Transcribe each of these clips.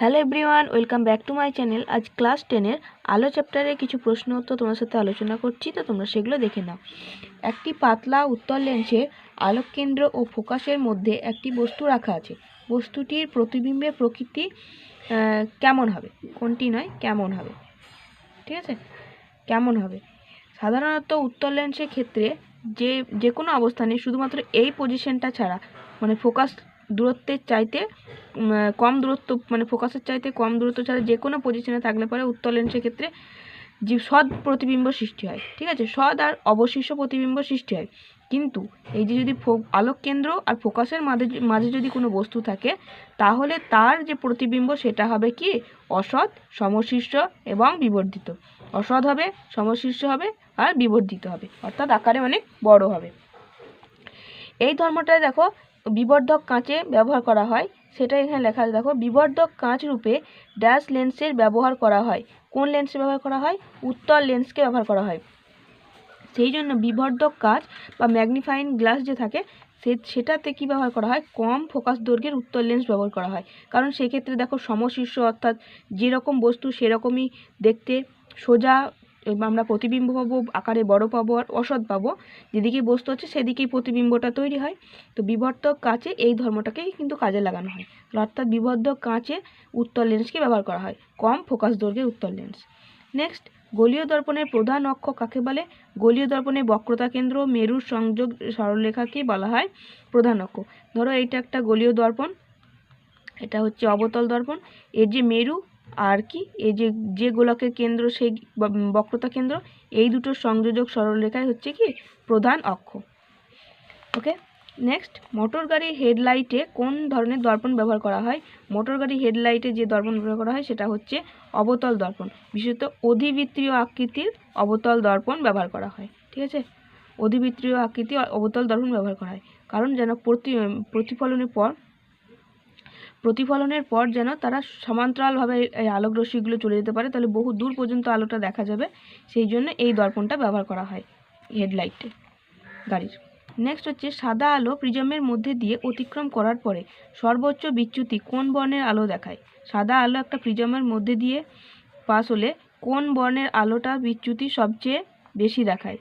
Hello everyone, welcome back to my channel. আজ class টেনের আলো চ্যাপ্টারে কিছু প্রশ্ন উত্তর তোমার সাথে আলোচনা করছি, তো তোমরা সেগুলো দেখে নাও। একটি পাতলা উত্তর লেন্সের আলোক কেন্দ্র ও ফোকাসের মধ্যে একটি বস্তু রাখা আছে। বস্তুটির প্রতিবিম্বের প্রকৃতি কেমন হবে? কোনটি নয়, কেমন হবে? ঠিক আছে? কেমন হবে? সাধারণত উত্তর লেন্সের ক্ষেত্রে যে যে কোনো অবস্থানে শুধুমাত্র এই পজিশনটা ছাড়া মানে ফোকাস দূরত্বের চাইতে কম দূরত্ব মানে ফোকাসের চাইতে কম দূরত্ব ছাড়া যে কোনো পজিশনে থাকলে পরে উত্তর লেন্সের ক্ষেত্রে যে সৎ প্রতিবিম্ব সৃষ্টি হয়, ঠিক আছে? সৎ আর অবশিষ্ট প্রতিবিম্ব সৃষ্টি হয়। কিন্তু এই যে যদি আলোক কেন্দ্র আর ফোকাসের মাঝে মাঝে যদি কোনো বস্তু থাকে, তাহলে তার যে প্রতিবিম্ব সেটা হবে কি? অসৎ, সমশিষ্ট এবং বিবর্ধিত। অসৎ হবে, সমশিষ্ট হবে আর বিবর্ধিত হবে। অর্থাৎ আকারে অনেক বড় হবে। এই ধর্মটায় দেখো বিবর্ধক কাঁচে ব্যবহার করা হয়। সেটা এখানে লেখা আছে, দেখো, বিবর্ধক কাঁচ রূপে ড্যাশ লেন্সের ব্যবহার করা হয়। কোন লেন্সের ব্যবহার করা হয়? উত্তর লেন্সকে ব্যবহার করা হয়। সেই জন্য বিবর্ধক কাঁচ বা ম্যাগনিফাইং গ্লাস যে থাকে, সে, সেটাতে কী ব্যবহার করা হয়? কম ফোকাস দৈর্ঘ্যের উত্তর লেন্স ব্যবহার করা হয়। কারণ সেক্ষেত্রে দেখো, সমশীর্ষ অর্থাৎ যেরকম বস্তু সেরকমই দেখতে সোজা আমরা প্রতিবিম্ব পাবো, আকারে বড় পাবো আর অসৎ পাবো। যেদিকেই বস্তু হচ্ছে সেদিকেই প্রতিবিম্বটা তৈরি হয়। তো বিবর্ধক কাঁচে এই ধর্মটাকেই কিন্তু কাজে লাগানো হয়। অর্থাৎ বিবর্ধক কাঁচে উত্তর লেন্সকে ব্যবহার করা হয়। কম ফোকাস দৈর্ঘ্যের উত্তর লেন্স নেক্সট গলীয় দর্পণের প্রধান অক্ষ কাকে বলে? গলীয় দর্পণের বক্রতা কেন্দ্র মেরুর সংযোগ সরলরেখাকে বলা হয় প্রধান অক্ষ। ধরো এইটা একটা গলীয় দর্পণ, এটা হচ্ছে অবতল দর্পণ। এর যে মেরু আর কি? এই যে যে গোলকের কেন্দ্র, সেই বক্রতা কেন্দ্র, এই দুটোর সংযোজক সরলরেখাই হচ্ছে কি? প্রধান অক্ষ। ওকে নেক্সট মোটর গাড়ির হেডলাইটে কোন ধরনের দর্পণ ব্যবহার করা হয়? মোটর গাড়ির হেডলাইটে যে দর্পণ ব্যবহার করা হয়, সেটা হচ্ছে অবতল দর্পণ। বিশেষত অধিবৃত্তীয় আকৃতির অবতল দর্পণ ব্যবহার করা হয়। ঠিক আছে? অধিবৃত্তীয় আকৃতি অবতল দর্পণ ব্যবহার করা হয়। কারণ যেন প্রতি, প্রতিফলনের পর প্রতিফলনের পর যেন তারা সমান্তরালভাবে এই আলোক রশ্মিগুলো চলে যেতে পারে, তাহলে বহু দূর পর্যন্ত আলোটা দেখা যাবে। সেই জন্য এই দর্পণটা ব্যবহার করা হয় হেডলাইটে, গাড়ির। নেক্সট হচ্ছে, সাদা আলো প্রিজমের মধ্যে দিয়ে অতিক্রম করার পরে সর্বোচ্চ বিচ্যুতি কোন বর্ণের আলো দেখায়? সাদা আলো একটা প্রিজমের মধ্যে দিয়ে পাস হলে কোন বর্ণের আলোটা বিচ্যুতি সবচেয়ে বেশি দেখায়?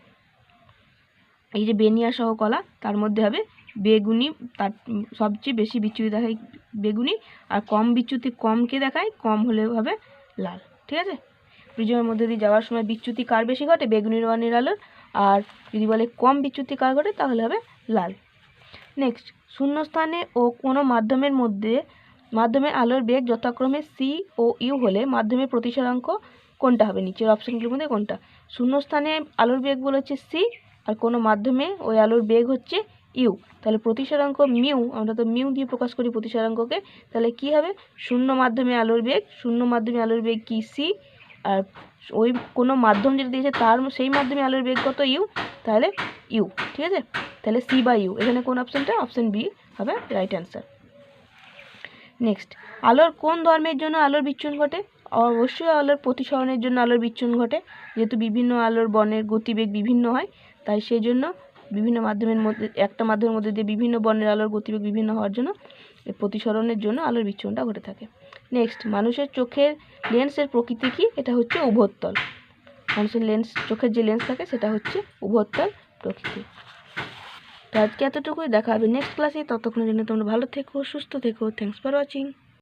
এই যে বেনিয়া সহ কলা তার মধ্যে হবে বেগুনি, তার সবচেয়ে বেশি বিচ্যুতি দেখায় বেগুনি আর কম বিচ্যুতি কমকে দেখায়? কম হলে হবে লাল, ঠিক আছে? প্রিজমের মধ্যে দিয়ে যাওয়ার সময় বিচ্যুতি কার বেশি ঘটে? বেগুনি রঙের আলোর আর যদি বলে কম বিচ্যুতি কার ঘটে, তাহলে হবে লাল। নেক্সট শূন্যস্থানে ও কোনো মাধ্যমের মধ্যে, মাধ্যমে আলোর বেগ যথাক্রমে সি ও ইউ হলে মাধ্যমের প্রতিসরাঙ্ক কোনটা হবে? নিচের অপশনগুলোর মধ্যে কোনটা? শূন্যস্থানে আলোর বেগ বলেছে সি আর কোনো মাধ্যমে ওই আলোর বেগ হচ্ছে ইউ। তাহলে প্রতিসরাঙ্ক মিউ, আমরা তো মিউ দিয়ে প্রকাশ করি প্রতিসরাঙ্ককে, তাহলে কি হবে? শূন্য মাধ্যমে আলোর বেগ, শূন্য মাধ্যমে আলোর বেগ কি? সি। আর ওই কোনো মাধ্যম যেটা দিয়েছে তার সেই মাধ্যমে আলোর বেগ কত? ইউ। তাহলে ইউ, ঠিক আছে? তাহলে সি বা ইউ। এখানে কোন অপশানটা? অপশান বি হবে রাইট অ্যান্সার। নেক্সট, আলোর কোন ধর্মের জন্য আলোর বিচ্ছুরণ ঘটে? অবশ্যই আলোর প্রতিসরণের জন্য আলোর বিচ্ছুরণ ঘটে। যেহেতু বিভিন্ন আলোর বর্ণের গতিবেগ বিভিন্ন হয়, তাই সেই জন্য বিভিন্ন মাধ্যমের মধ্যে, একটা মাধ্যমের মধ্যে দিয়ে বিভিন্ন বর্ণের আলোর গতিবেগ বিভিন্ন হওয়ার জন্য প্রতিসরণের জন্য আলোর বিচ্ছুরণটা ঘটে থাকে। নেক্সট মানুষের চোখের লেন্সের প্রকৃতি কি? এটা হচ্ছে উভোত্তল। মানুষের লেন্স চোখের যে লেন্স থাকে, সেটা হচ্ছে উভোত্তল প্রকৃতি। তো আজকে এতটুকুই, দেখা হবে নেক্সট ক্লাসে ততক্ষণের জন্য তোমরা ভালো থেকো, সুস্থ থেকো। Thanks for watching